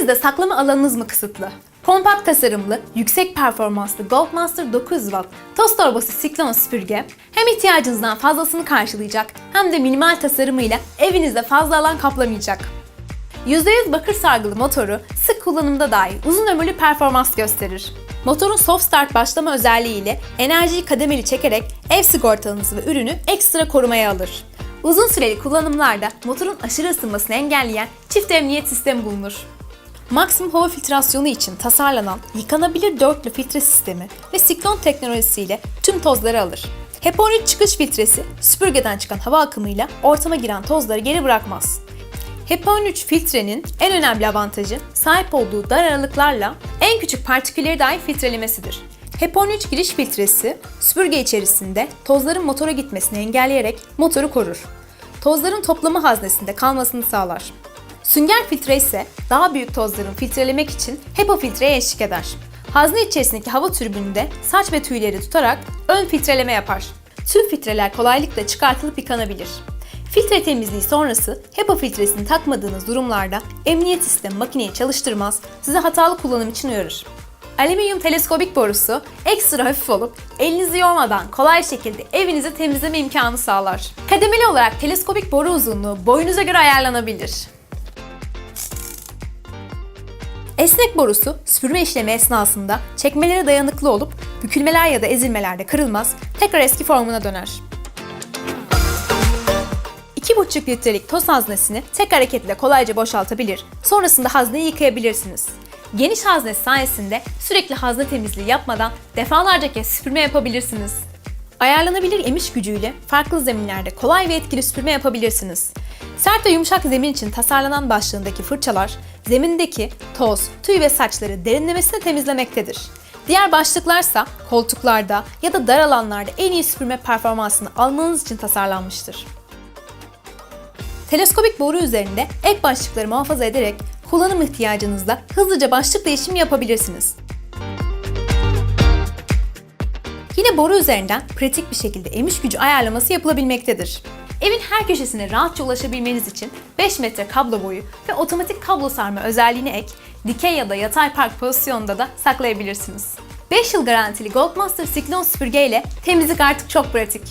Evinizde saklama alanınız mı kısıtlı? Kompakt tasarımlı, yüksek performanslı Goldmaster 900 Watt toz torbası siklon süpürge hem ihtiyacınızdan fazlasını karşılayacak hem de minimal tasarımıyla evinizde fazla alan kaplamayacak. %100 bakır sargılı motoru sık kullanımda dahi uzun ömürlü performans gösterir. Motorun soft start başlama özelliğiyle enerjiyi kademeli çekerek ev sigortanızı ve ürünü ekstra korumaya alır. Uzun süreli kullanımlarda motorun aşırı ısınmasını engelleyen çift emniyet sistemi bulunur. Maksimum hava filtrasyonu için tasarlanan yıkanabilir dörtlü filtre sistemi ve siklon teknolojisiyle tüm tozları alır. HEPA 13 çıkış filtresi süpürgeden çıkan hava akımıyla ortama giren tozları geri bırakmaz. HEPA 13 filtrenin en önemli avantajı sahip olduğu dar aralıklarla en küçük partikülleri dahi filtrelemesidir. HEPA 13 giriş filtresi süpürge içerisinde tozların motora gitmesini engelleyerek motoru korur. Tozların toplama haznesinde kalmasını sağlar. Sünger filtre ise daha büyük tozların filtrelemek için HEPA filtreye eşlik eder. Hazne içerisindeki hava türbününde saç ve tüyleri tutarak ön filtreleme yapar. Tüm filtreler kolaylıkla çıkartılıp yıkanabilir. Filtre temizliği sonrası HEPA filtresini takmadığınız durumlarda emniyet sistemi makineyi çalıştırmaz, size hatalı kullanım için uyarır. Alüminyum teleskobik borusu ekstra hafif olup elinizi yormadan kolay şekilde evinizi temizleme imkanı sağlar. Kademeli olarak teleskobik boru uzunluğu boyunuza göre ayarlanabilir. Esnek borusu süpürme işlemi esnasında çekmelere dayanıklı olup bükülmeler ya da ezilmelerde kırılmaz, tekrar eski formuna döner. 2,5 litrelik toz haznesini tek hareketle kolayca boşaltabilir, sonrasında hazneyi yıkayabilirsiniz. Geniş hazne sayesinde sürekli hazne temizliği yapmadan defalarca kez süpürme yapabilirsiniz. Ayarlanabilir emiş gücüyle farklı zeminlerde kolay ve etkili süpürme yapabilirsiniz. Sert ve yumuşak zemin için tasarlanan başlığındaki fırçalar, zemindeki toz, tüy ve saçları derinlemesine temizlemektedir. Diğer başlıklarsa koltuklarda ya da dar alanlarda en iyi süpürme performansını almanız için tasarlanmıştır. Teleskobik boru üzerinde ek başlıkları muhafaza ederek kullanım ihtiyacınızda hızlıca başlık değişimi yapabilirsiniz. Yine boru üzerinden pratik bir şekilde emiş gücü ayarlaması yapılabilmektedir. Evin her köşesine rahatça ulaşabilmeniz için 5 metre kablo boyu ve otomatik kablo sarma özelliğini ek, dikey ya da yatay park pozisyonunda da saklayabilirsiniz. 5 yıl garantili Goldmaster Siklon süpürge ile temizlik artık çok pratik.